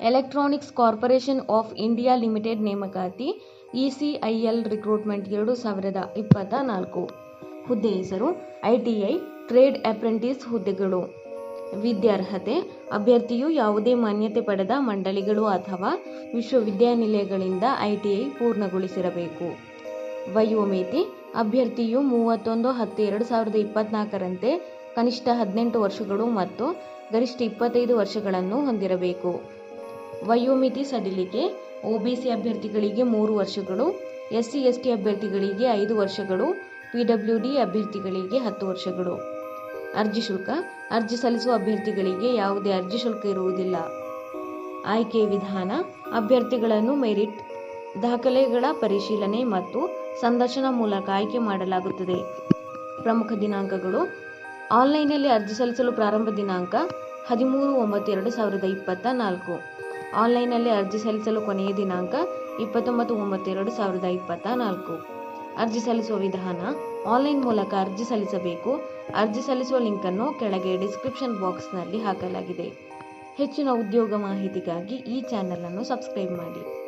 Electronics corporation of India limited ನೇಮಕಾತಿ, ECIL recruitment ಎರಡು ಸಾವಿರದ ಇಪ್ಪತ್ತ ನಾಲ್ಕು ಹುದ್ದೆ ಹೆಸರು, ಐಟಿಐ, ಟ್ರೇಡ್ ಅಪ್ರೆಂಟಿಸ್ ಹುದ್ದೆಗಳು. ವಿದ್ಯಾರ್ಹತೆ, ಅಭ್ಯರ್ಥಿಯು ಯಾವುದೇ ಮಾನ್ಯತೆ ಪಡೆದ ಮಂಡಳಿಗಳು ಅಥವಾ ವಿಶ್ವವಿದ್ಯಾನಿಲಯಗಳಿಂದ ಐಟಿಐ ಪೂರ್ಣಗೊಳಿಸಿರಬೇಕು. ವಯೋಮಿತಿ, ಅಭ್ಯರ್ಥಿಯು ಮೂವತ್ತೊಂದು ಹತ್ತು ಎರಡು ಸಾವಿರದ ಇಪ್ಪತ್ನಾಲ್ಕರಂತೆ ಕನಿಷ್ಠ ಹದಿನೆಂಟು ವರ್ಷಗಳು ಮತ್ತು ಗರಿಷ್ಠ ಇಪ್ಪತ್ತೈದು ವರ್ಷಗಳನ್ನು ಹೊಂದಿರಬೇಕು. ವಯೋಮಿತಿ ಸಡಿಲಿಕೆ ಒಬಿಸಿ ಅಭ್ಯರ್ಥಿಗಳಿಗೆ ಮೂರು ವರ್ಷಗಳು, ಎಸ್ಸಿ, ಎಸ್ಟಿ ಅಭ್ಯರ್ಥಿಗಳಿಗೆ ಐದು ವರ್ಷಗಳು ಪಿಡಬ್ಲ್ಯೂಡಿ ಅಭ್ಯರ್ಥಿಗಳಿಗೆ ಹತ್ತು ವರ್ಷಗಳು. ಅರ್ಜಿ ಶುಲ್ಕ, ಅರ್ಜಿ ಸಲ್ಲಿಸುವ ಅಭ್ಯರ್ಥಿಗಳಿಗೆ ಯಾವುದೇ ಅರ್ಜಿ ಶುಲ್ಕ ಇರುವುದಿಲ್ಲ. ಆಯ್ಕೆ ವಿಧಾನ, ಅಭ್ಯರ್ಥಿಗಳನ್ನು ಮೆರಿಟ್, ದಾಖಲೆಗಳ ಪರಿಶೀಲನೆ ಮತ್ತು ಸಂದರ್ಶನ ಮೂಲಕ ಆಯ್ಕೆ ಮಾಡಲಾಗುತ್ತದೆ. ಪ್ರಮುಖ ದಿನಾಂಕಗಳು, ಆನ್ಲೈನ್ನಲ್ಲಿ ಅರ್ಜಿ ಸಲ್ಲಿಸಲು ಪ್ರಾರಂಭ ದಿನಾಂಕ ಹದಿಮೂರು ಒಂಬತ್ತು ಎರಡು ಸಾವಿರದ ಇಪ್ಪತ್ತ ನಾಲ್ಕು. ಆನ್ಲೈನ್ನಲ್ಲಿ ಅರ್ಜಿ ಸಲ್ಲಿಸಲು ಕೊನೆಯ ದಿನಾಂಕ ಇಪ್ಪತ್ತೊಂಬತ್ತು ಒಂಬತ್ತು ಎರಡು ಸಾವಿರದ ಇಪ್ಪತ್ತ ನಾಲ್ಕು ಅರ್ಜಿ ಸಲ್ಲಿಸುವ ವಿಧಾನ, ಆನ್ಲೈನ್ ಮೂಲಕ ಅರ್ಜಿ ಸಲ್ಲಿಸಬೇಕು. ಅರ್ಜಿ ಸಲ್ಲಿಸುವ ಲಿಂಕನ್ನು ಕೆಳಗೆ ಡಿಸ್ಕ್ರಿಪ್ಷನ್ ಬಾಕ್ಸ್ನಲ್ಲಿ ಹಾಕಲಾಗಿದೆ. ಹೆಚ್ಚಿನ ಉದ್ಯೋಗ ಮಾಹಿತಿಗಾಗಿ ಈ ಚಾನಲನ್ನು ಸಬ್ಸ್ಕ್ರೈಬ್ ಮಾಡಿ.